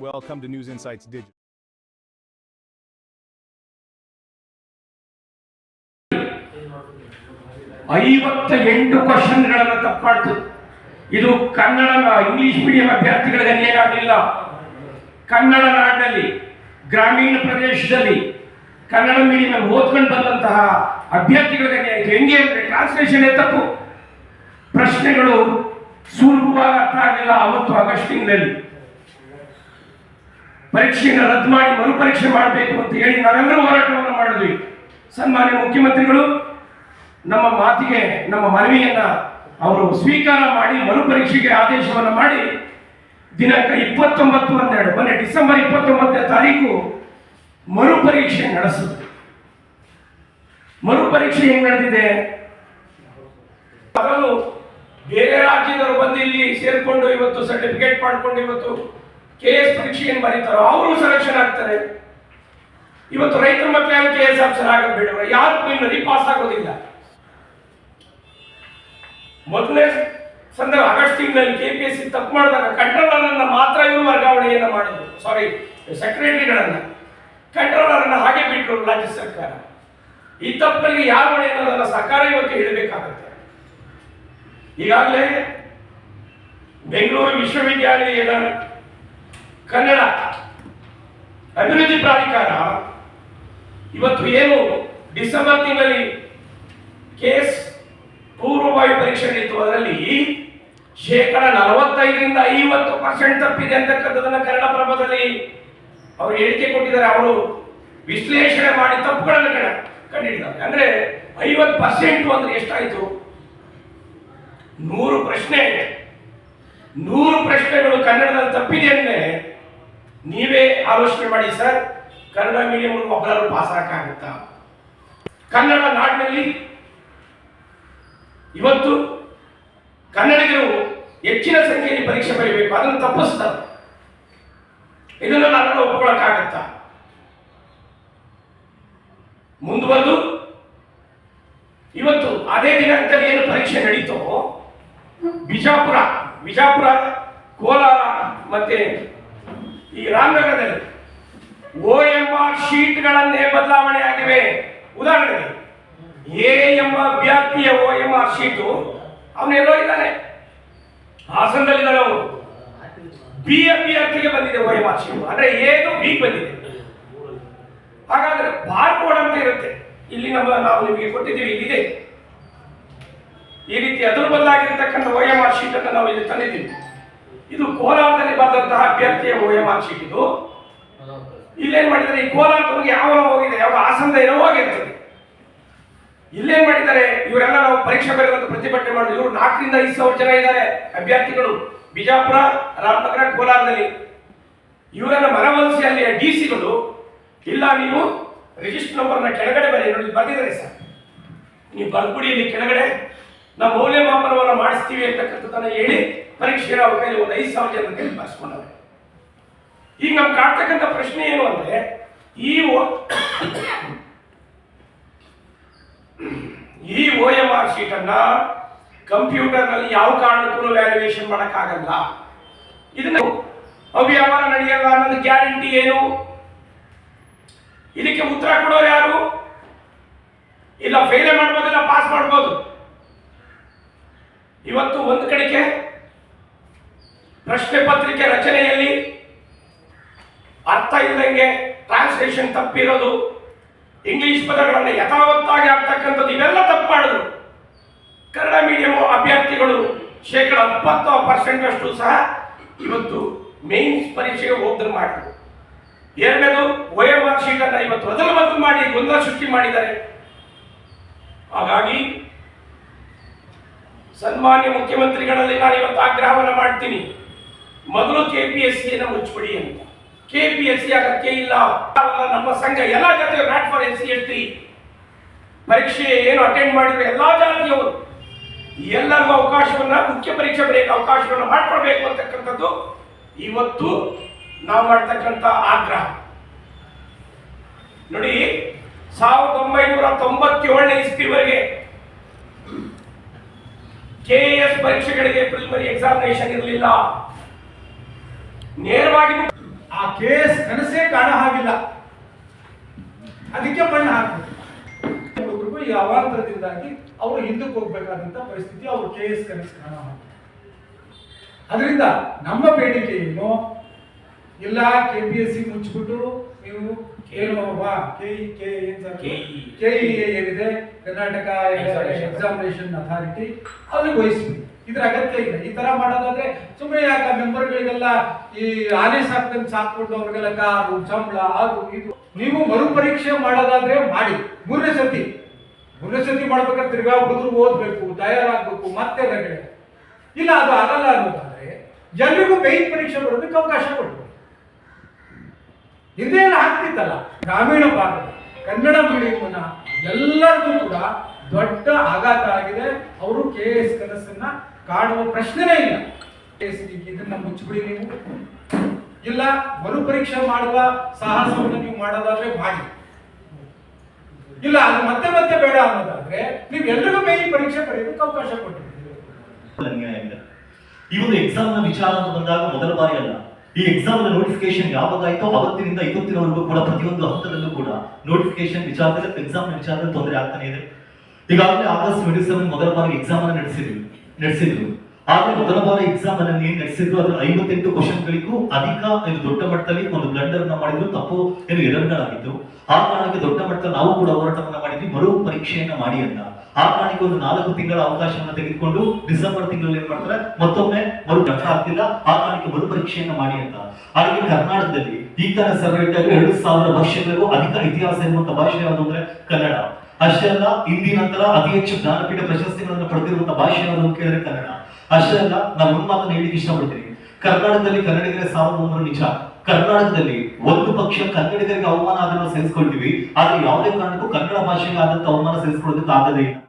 Welcome to News Insights Digital. ಐವತ್ತ ಎಂಟು ಕ್ವಶನ್ಗಳನ್ನು ತಪ್ಪಾಡ್ತು. ಇದು ಕನ್ನಡ ಇಂಗ್ಲಿಷ್ ಮೀಡಿಯಂ ಅಭ್ಯರ್ಥಿಗಳಿಗೆ ಅನ್ಯಾಯ ಆಗಲಿಲ್ಲ. ಕನ್ನಡ ನಾಡಿನಲ್ಲಿ, ಗ್ರಾಮೀಣ ಪ್ರದೇಶದಲ್ಲಿ ಕನ್ನಡ ಮೀಡಿಯಂ ಓದ್ಕೊಂಡು ಬಂದಂತಹ ಅಭ್ಯರ್ಥಿಗಳಿಗೆ ಅನ್ಯಾಯ ಆಯಿತು. ಹೆಂಗೆ ಅಂದರೆ ಟ್ರಾನ್ಸ್ಲೇಷನ್ ತಪ್ಪು. ಪ್ರಶ್ನೆಗಳು ಸುಲಭವಾಗಿ ಅರ್ಥ ಆಗಲಿಲ್ಲ ಅವತ್ತು ಆಗಸ್ಟ್ ತಿಂಗಳಲ್ಲಿ. ಪರೀಕ್ಷೆಯನ್ನು ರದ್ದು ಮಾಡಿ ಮರುಪರೀಕ್ಷೆ ಮಾಡಬೇಕು ಅಂತ ಹೇಳಿ ನಾವೆಲ್ಲರೂ ಹೋರಾಟವನ್ನು ಮಾಡಿದ್ವಿ. ಸನ್ಮಾನ್ಯ ಮುಖ್ಯಮಂತ್ರಿಗಳು, ನಮ್ಮ ಮಾತಿಗೆ, ನಮ್ಮ ಮನವಿಯನ್ನ ಅವರು ಸ್ವೀಕಾರ ಮಾಡಿ ಮರುಪರೀಕ್ಷೆಗೆ ಆದೇಶವನ್ನು ಮಾಡಿ ದಿನಾಂಕ ಇಪ್ಪತ್ತೊಂಬತ್ತು ಹನ್ನೆರಡು ಮೊನ್ನೆ ಡಿಸೆಂಬರ್ ಇಪ್ಪತ್ತೊಂಬತ್ತನೇ ತಾರೀಕು ಮರುಪರೀಕ್ಷೆ ನಡೆಸಿದ್ರು. ಮರುಪರೀಕ್ಷೆ ಹೆಂಗ್ ನಡೆದಿದೆ? ಬೇರೆ ರಾಜ್ಯದವರು ಬಂದು ಇಲ್ಲಿ ಸೇರಿಕೊಂಡು ಇವತ್ತು ಸರ್ಟಿಫಿಕೇಟ್ ಮಾಡಿಕೊಂಡು ಇವತ್ತು ಕೆ ಎಸ್ ಪರೀಕ್ಷೆಯನ್ನು ಬರೀತಾರೋ, ಅವರು ಸೆಲೆಕ್ಷನ್ ಆಗ್ತಾರೆ. ಇವತ್ತು ರೈತರ ಮಕ್ಕಳು ಕೆ ಎಸ್ ಆಫೀಸರ್ ಆಗೋದು ಯಾರು ನಿಮ್ಮಲ್ಲಿ ಪಾಸ್ ಆಗೋದಿಲ್ಲ. ಮೊದಲನೇ ಸಂದರ್ಭ, ಆಗಸ್ಟ್ ತಿಂಗಳಲ್ಲಿ ಕೆ ಪಿ ಎಸ್ ಸಿ ತಪ್ಪು ಮಾಡಿದಾಗ ಕಂಟ್ರೋಲರ್ ಅನ್ನ ಮಾತ್ರ ಇವರು ವರ್ಗಾವಣೆಯನ್ನು ಮಾಡಿದ್ರು ಸಾರಿ ಸೆಕ್ರೆಟರಿಗಳನ್ನು ಕಂಟ್ರೋಲರ್ ಅನ್ನ ಹಾಗೆ ಬಿಟ್ಟರು ರಾಜ್ಯ ಸರ್ಕಾರ. ಈ ತಪ್ಪಲ್ಲಿ ಯಾರು ಹೊಣೆ ಸಹಕಾರ ಸರ್ಕಾರ ಇವತ್ತು ಹೇಳಬೇಕಾಗುತ್ತೆ. ಈಗಾಗಲೇ ಬೆಂಗಳೂರು ವಿಶ್ವವಿದ್ಯಾಲಯದ ಕನ್ನಡ ಅಭಿವೃದ್ಧಿ ಪ್ರಾಧಿಕಾರ ಇವತ್ತು ಏನು ಡಿಸೆಂಬರ್ ತಿಂಗಳಲ್ಲಿ ಕೇಸ್ ಪೂರ್ವವಾಯು ಪರೀಕ್ಷೆ ನಡೀತು ಅದರಲ್ಲಿ ಶೇಕಡ ನಲವತ್ತೈದರಿಂದ ಐವತ್ತು ಪರ್ಸೆಂಟ್ ತಪ್ಪಿದೆ ಅಂತಕ್ಕಂಥದ್ದನ್ನ ಕನ್ನಡ ಪ್ರಭದಲ್ಲಿ ಅವರು ಹೇಳಿಕೆ ಕೊಟ್ಟಿದ್ದಾರೆ. ಅವರು ವಿಶ್ಲೇಷಣೆ ಮಾಡಿ ತಪ್ಪುಗಳನ್ನು ಕಣ ಕಂಡಿದ್ದಾರೆ ಅಂದ್ರೆ ಐವತ್ತು ಪರ್ಸೆಂಟ್ ಅಂದ್ರೆ ಎಷ್ಟಾಯ್ತು? ನೂರು ಪ್ರಶ್ನೆ ನೂರು ಪ್ರಶ್ನೆಗಳು ಕನ್ನಡದಲ್ಲಿ ತಪ್ಪಿದೆ ಅಂದ್ರೆ ನೀವೇ ಆಲೋಚನೆ ಮಾಡಿ ಸರ್, ಕನ್ನಡ ಮೀಡಿಯಂ ಪಾಸ್ ಹಾಕಾಗುತ್ತಾ ಕನ್ನಡ ನಾಡಿನಲ್ಲಿ ಇವತ್ತು ಕನ್ನಡಿಗರು ಹೆಚ್ಚಿನ ಸಂಖ್ಯೆಯಲ್ಲಿ ಪರೀಕ್ಷೆ ಬರೀಬೇಕು, ಅದನ್ನು ತಪ್ಪಿಸ್ತಾರೆ. ಇದನ್ನು ನಾನು ಒಪ್ಕೊಳ್ಳೋಕ್ಕಾಗತ್ತಾ? ಮುಂದುವರೆದು, ಇವತ್ತು ಅದೇ ದಿನಾಂಕದಲ್ಲಿ ಏನು ಪರೀಕ್ಷೆ ನಡೀತೋ, ಬಿಜಾಪುರ ಬಿಜಾಪುರ, ಕೋಲಾರ ಮತ್ತೆ ಈ ರಾಮನಗರದಲ್ಲಿ ಓ ಎಂಬ ಶೀಟ್ಗಳನ್ನೇ ಬದಲಾವಣೆ ಆಗಿವೆ. ಉದಾಹರಣೆಗೆ, ಎ ಎಂಬ ವ್ಯಾಪ್ತಿಯ ಓ ಎಂ ಆರ್ ಶೀಟು ಅವನೆಲ್ಲೋ ಇದ್ದಾನೆ. ಹಾಸನದಲ್ಲಿದ್ದಾನೆ ಅವನು. ಬಿ ಅಭ್ಯರ್ಥಿಗೆ ಬಂದಿದೆ ಓ ಆರ್ ಶೀಟು. ಅಂದ್ರೆ ಏನು ಬಿ ಬಂದಿದೆ. ಹಾಗಾದ್ರೆ ಬಾರ್ ಕೋಡ್ ಅಂತ ಇರುತ್ತೆ. ಇಲ್ಲಿ ನಮ್ಮ ನಾವು ನಿಮಗೆ ಕೊಟ್ಟಿದ್ದೀವಿ, ಇಲ್ಲಿದೆ. ಈ ರೀತಿ ಅದರ ಬದಲಾಗಿರ್ತಕ್ಕಂಥ ಓ ಎಂ ಆರ್ ಶೀಟ್ ಅನ್ನು ನಾವು ಇಲ್ಲಿ ತಂದಿದ್ದೀವಿ. ಇದು ಕೋಲಾರದಲ್ಲಿ ಬಂದಂತಹ ಅಭ್ಯರ್ಥಿಯ ಎಂ ಆರ್ ಶೀಟ್ ಇದು. ಇಲ್ಲೇನ್ ಮಾಡಿದ್ದಾರೆ ಈ ಕೋಲಾರದವ್ರಿಗೆ ಯಾವ ಹೋಗಿದೆ? ಯಾವ ಆಸಂದ ಏನೋ ಹೋಗಿರ್ತದೆ. ಇಲ್ಲೇನ್ ಮಾಡಿದ್ದಾರೆ ಇವರೆಲ್ಲ ನಾವು ಪರೀಕ್ಷೆ ಬರೆಯುವಂತ ಪ್ರತಿಭಟನೆ ಮಾಡಿದ್ರು ಇವರು ನಾಲ್ಕರಿಂದ ಐದು ಸಾವಿರ ಜನ ಇದ್ದಾರೆ ಅಭ್ಯರ್ಥಿಗಳು. ಬಿಜಾಪುರ, ರಾಮನಗರ, ಕೋಲಾರದಲ್ಲಿ. ಇವರನ್ನ ಮನವೊಲಿಸಿ ಅಲ್ಲಿಯ ಡಿ ಸಿಗಳು. ಇಲ್ಲ, ನೀವು ರಿಜಿಸ್ಟರ್ ನಂಬರ್ನ ಕೆಳಗಡೆ ಬರೀ ನೋಡಿ ಬರ್ತಿದ್ದಾರೆ ಸರ್. ನೀವು ಬರ್ಬಿಡಿ ಇಲ್ಲಿ ಕೆಳಗಡೆ. ನಾವು ಮೌಲ್ಯಮಾಪನವನ್ನು ಮಾಡಿಸ್ತೀವಿ ಅಂತಕ್ಕಂಥದ್ದನ್ನು ಹೇಳಿ ಪರೀಕ್ಷೆ ಅವ್ರ ಒಂದು ಐದು ಸಾವಿರ ಜನ ಕೈಲಿ ಈಗ ನಮ್ಗೆ ಕಾಡ್ತಕ್ಕಂಥ ಪ್ರಶ್ನೆ ಏನು ಅಂದ್ರೆ, ಈ ಈ ಓ ಎಂ ಆರ್ ಶೀಟ್ ಅನ್ನ ಕಂಪ್ಯೂಟರ್ನಲ್ಲಿ ಯಾವ ಕಾರಣಕ್ಕೂ ವ್ಯಾಲ್ಯೂಯೇಷನ್ ಮಾಡೋಕ್ಕಾಗಲ್ಲ. ಇದನ್ನು ಅವ್ಯವಹಾರ ನಡೆಯಲ್ಲ ಅನ್ನೋದು ಗ್ಯಾರಂಟಿ ಏನು? ಇದಕ್ಕೆ ಉತ್ತರ ಕೊಡೋರು ಯಾರು? ಇಲ್ಲ ಫೇಲೇ ಮಾಡ್ಬೋದಿಲ್ಲ ಪಾಸ್ ಮಾಡ್ಬೋದು. ಇವತ್ತು ಒಂದು ಕಡೆಗೆ ಪ್ರಶ್ನೆ ಪತ್ರಿಕೆ ರಚನೆಯಲ್ಲಿ ಅರ್ಥ ಇಲ್ಲದಂಗೆ ಟ್ರಾನ್ಸ್ಲೇಷನ್ ತಪ್ಪಿರೋದು ಇಂಗ್ಲಿಷ್ ಪದಗಳನ್ನು ಯಥಾವತ್ತಾಗಿ ಆಗ್ತಕ್ಕಂಥದ್ದು ಇವೆಲ್ಲ ತಪ್ಪು ಕನ್ನಡ ಮೀಡಿಯಂ ಅಭ್ಯರ್ಥಿಗಳು ಶೇಕಡ ಎಪ್ಪತ್ತು ಪರ್ಸೆಂಟ್ ಅಷ್ಟು ಸಹ ಇವತ್ತು ಮೇನ್ಸ್ ಪರೀಕ್ಷೆಗೆ ಹೋಗ್ದ್ರೆ ಮಾಡಿದ್ರು. ಎರಡನೇದು ಒ ಇವತ್ತು ಮೊದಲು ಮೊದಲು ಮಾಡಿ ಗೊಂದಲ ಸೃಷ್ಟಿ ಮಾಡಿದ್ದಾರೆ. ಹಾಗಾಗಿ ಸನ್ಮಾನ್ಯ ಮುಖ್ಯಮಂತ್ರಿಗಳಲ್ಲಿ ನಾನು ಇವತ್ತು ಆಗ್ರಹವನ್ನು ಮಾಡ್ತೀನಿ. ಮೊದಲು ಕೆ ಪಿ ಎಸ್ ಸಿಯನ್ನು ಮುಚ್ಚಿಬಿಡಿ ಅಂತ. ಕೆ ಪಿ ಎಸ್ ಸಿ ಅಗತ್ಯ ಇಲ್ಲ. ನಮ್ಮ ಸಂಘ ಎಲ್ಲ ಜಾತಿಯ not for S C S T ಪರೀಕ್ಷೆ ಏನು ಅಟೆಂಡ್ ಮಾಡಿದ್ರು ಎಲ್ಲ ಜಾತಿಯವರು. ಎಲ್ಲರಿಗೂ ಅವಕಾಶವನ್ನು, ಮುಖ್ಯ ಪರೀಕ್ಷೆ ಬರೆಯ ಅವಕಾಶವನ್ನು ಮಾಡಿಕೊಡ್ಬೇಕು ಅಂತಕ್ಕಂಥದ್ದು ಇವತ್ತು ನಾವು ಮಾಡ್ತಕ್ಕಂಥ ಆಗ್ರಹ. ನೋಡಿ, ಸಾವಿರದ ಒಂಬೈನೂರ ತೊಂಬತ್ತೇಳನೇ ಇಸ್ವಿವರೆಗೆ ಕೆ ಎಸ್ ಪರೀಕ್ಷೆಗಳಿಗೆ ಪ್ರಿಲಿಮಿನರಿ ಎಕ್ಸಾಮಿನೇಷನ್ ಇರಲಿಲ್ಲ. ನೇರವಾಗಿ ಆ ಕೆ ಎಸ್ ಕನಸೇ ಕಾಣ ಹಾಗಿಲ್ಲ. ಅದಕ್ಕೆ ಮಣ್ಣು ಹಾಕಬೇಕು. ಈ ಅವಾಂತರದಿಂದಾಗಿ ಅವರು ಹಿಂದಕ್ಕೆ ಹೋಗ್ಬೇಕಾದಂತ ಪರಿಸ್ಥಿತಿ ಅವರು ಕೆ ಎಸ್ ಕನಸು ಕಾಣ ಅದರಿಂದ ನಮ್ಮ ಬೇಡಿಕೆ ಏನು? ಇಲ್ಲ ಕೆ ಪಿ ಎಸ್ ಸಿ ಮುಚ್ಚಿಬಿಟ್ಟು ನೀವು ಏನು ಕೆ ಕೆ. ಕೆ ಏನಿದೆ? ಕರ್ನಾಟಕ ಎಕ್ಸಾಮಿನೇಷನ್ ಅಥಾರಿಟಿ ಅಲ್ಲಿ ವಹಿಸ್ಬೇಕು. ಇದ್ರ ಅಗತ್ಯ ಇಲ್ಲ. ಈ ತರ ಮಾಡೋದಾದ್ರೆ ಸುಮ್ಮನೆ ಯಾಕ ಮೆಂಬರ್ಗಳಿಗೆಲ್ಲ ಈ ಆನೆ ಸಾಕ್ತಂಗ್ ಸಾಕ್ಬಿಟ್ಟು ಅವ್ರಿಗೆಲ್ಲ ಕಾರು ಸಂಬಳ ಅದು ಇದು. ನೀವು ಮರುಪರೀಕ್ಷೆ ಮಾಡೋದಾದ್ರೆ ಮಾಡಿ. ಮೂರನೇ ಸತಿ ಮೂರನೇ ಸತಿ ಮಾಡ್ಬೇಕಾದ್ರೆ ತಿರ್ಗಾ ಹುಡುಗರು ಓದ್ಬೇಕು ತಯಾರಾಗ್ಬೇಕು ಮತ್ತೆ ರಗಡೆ ಇಲ್ಲ ಅದು ಆಗಲ್ಲ ಅನ್ನೋದಾದ್ರೆ ಎಲ್ರಿಗೂ ಮೇನ್ ಪರೀಕ್ಷೆ ಬರೋದಕ್ಕೆ ಅವಕಾಶ ಕೊಡ್ಬೇಕು. ಹಿಂದೆ ಎಲ್ಲ ಆಗ್ತಿತ್ತಲ್ಲ, ಗ್ರಾಮೀಣ ಭಾಗ ಕನ್ನಡ ಮೀಡಿಯಂನ ಎಲ್ಲರಿಗೂ ಕೂಡ ದೊಡ್ಡ ಆಘಾತ ಆಗಿದೆ. ಅವರು ಕೆ ಎಸ್ ಕನಸನ್ನ ಕಾಣುವ ಪ್ರಶ್ನೆನೇ ಇಲ್ಲ. ಕೆ ಎಸ್ ಇದನ್ನ ಮುಚ್ಚಿಬಿಡಿ ನೀವು. ಇಲ್ಲ, ಮರುಪರೀಕ್ಷೆ ಮಾಡುವ ಸಾಹಸವನ್ನು ನೀವು ಮಾಡೋದಾದ್ರೆ ಮಾಡಿ ಇಲ್ಲ, ಅದು ಮತ್ತೆ ಮತ್ತೆ ಬೇಡ ಅನ್ನೋದಾದ್ರೆ ನೀವು ಎಲ್ರಿಗೂ ಮೇಲೆ ಪರೀಕ್ಷೆ ಪಡೆಯೋದಕ್ಕೆ ಅವಕಾಶ ಕೊಟ್ಟಿದ್ದೀರಿ. ಈ ಒಂದು ಎಕ್ಸಾಮ್ನ ವಿಚಾರ ಅಂತ ಬಂದಾಗ ಮೊದಲ ಬಾರಿ ಅಲ್ಲ. ಈ ಎಕ್ಸಾಮ್ ನೋಟಿಫಿಕೇಶನ್ ಯಾವಾಗಾಯ್ತೋ ಅವತ್ತಿನಿಂದ ಇವತ್ತಿನವರೆಗೂ ಕೂಡ ಪ್ರತಿಯೊಂದು ಹಂತದಲ್ಲೂ ಕೂಡ ನೋಟಿಫಿಕೇಶನ್ ವಿಚಾರದಲ್ಲಿ ಎಕ್ಸಾಮ್ ವಿಚಾರದಲ್ಲಿ ತೊಂದರೆ ಆಗ್ತಾನೆ ಇದೆ. ಈಗಾಗಲೇ ಆಗಸ್ಟ್ ಟ್ವೆಂಟಿ ಸೆವೆನ್ ಮೊದಲ ಬಾರಿ ಎಕ್ಸಾಮ್ ಅನ್ನು ನಡೆಸಿದ್ರು ನಡೆಸಿದ್ರು. ಆದ್ರೆ ಮೊದಲ ಬಾರಿ ಎಕ್ಸಾಮ್ ಅನ್ನು ಏನ್ ನಡೆಸಿದ್ರು ಅದ್ರ ಐವತ್ತೆಂಟು ಕ್ವಶನ್ ಗಳಿಗೂ ಅಧಿಕ ಇದು ದೊಡ್ಡ ಮಟ್ಟದಲ್ಲಿ ಒಂದು ಬ್ಲಂಡರ್ನ ಮಾಡಿದ್ರು, ತಪ್ಪು ಏನು ಎರರ್ಗಳಾಗಿತ್ತು ಆ ಕಾರಣಕ್ಕೆ ದೊಡ್ಡ ಮಟ್ಟದಲ್ಲಿ ನಾವು ಕೂಡ ಹೋರಾಟವನ್ನು ಮಾಡಿದ್ವಿ, ಮರು ಪರೀಕ್ಷೆಯನ್ನ ಮಾಡಿ ಅಂತ. ಆ ಪ್ರಾಣಿಗೆ ಒಂದು ನಾಲ್ಕು ತಿಂಗಳ ಅವಕಾಶವನ್ನು ತೆಗೆದುಕೊಂಡು ಡಿಸೆಂಬರ್ ತಿಂಗಳಲ್ಲಿ ಏನ್ ಮಾಡ್ತಾರೆ? ಮತ್ತೊಮ್ಮೆ ಮರು ಅರ್ಥ ಆಗ್ತಿಲ್ಲ ಆ ಪ್ರಾಣಿಗೆ ಮರು ಪರೀಕ್ಷೆಯನ್ನ ಮಾಡಿ ಅಂತ. ಹಾಗೆ ಕರ್ನಾಟಕದಲ್ಲಿ ಈ ತರ ಸೆಪರೇಟ್ ಆಗಿ ಎರಡು ಸಾವಿರ ವರ್ಷಗಳಿಗೂ ಅಧಿಕ ಇತಿಹಾಸ ಇರುವಂತಹ ಭಾಷೆ ಯಾವುದು ಅಂದ್ರೆ ಕನ್ನಡ. ಅಷ್ಟೇ ಅಲ್ಲ ಹಿಂದಿ ನಂತರ ಅತಿ ಹೆಚ್ಚು ಜ್ಞಾನಪೀಠ ಪ್ರಶಸ್ತಿಗಳನ್ನು ಪಡೆದಿರುವಂತಹ ಭಾಷೆ ಯಾವುದು ಅಂತ ಕೇಳಿದ್ರೆ ಕನ್ನಡ. ಅಷ್ಟೇ ಅಲ್ಲ ನಾನು ಒಂದು ಮಾತನ್ನು ಹೇಳಿಕ್ಕೆ ಇಷ್ಟಪಡ್ತೀನಿ. ಕರ್ನಾಟಕದಲ್ಲಿ ಕನ್ನಡಿಗರೇ ಸಾರ್ವಭೌಮರು ನಿಜ. ಕರ್ನಾಟಕದಲ್ಲಿ ಒಂದು ಪಕ್ಷ ಕನ್ನಡಿಗರಿಗೆ ಅವಮಾನ ಆದರೂ ಸೇರಿಸ್ಕೊಂಡಿವಿ ಆದ್ರೆ ಯಾವುದೇ ಕಾರಣಕ್ಕೂ ಕನ್ನಡ ಭಾಷೆಗೆ ಆದಂತ ಅವಮಾನ ಸಹಿಸಿಕೊಳ್ಳೋದಕ್ಕೆ ಆಗದೇ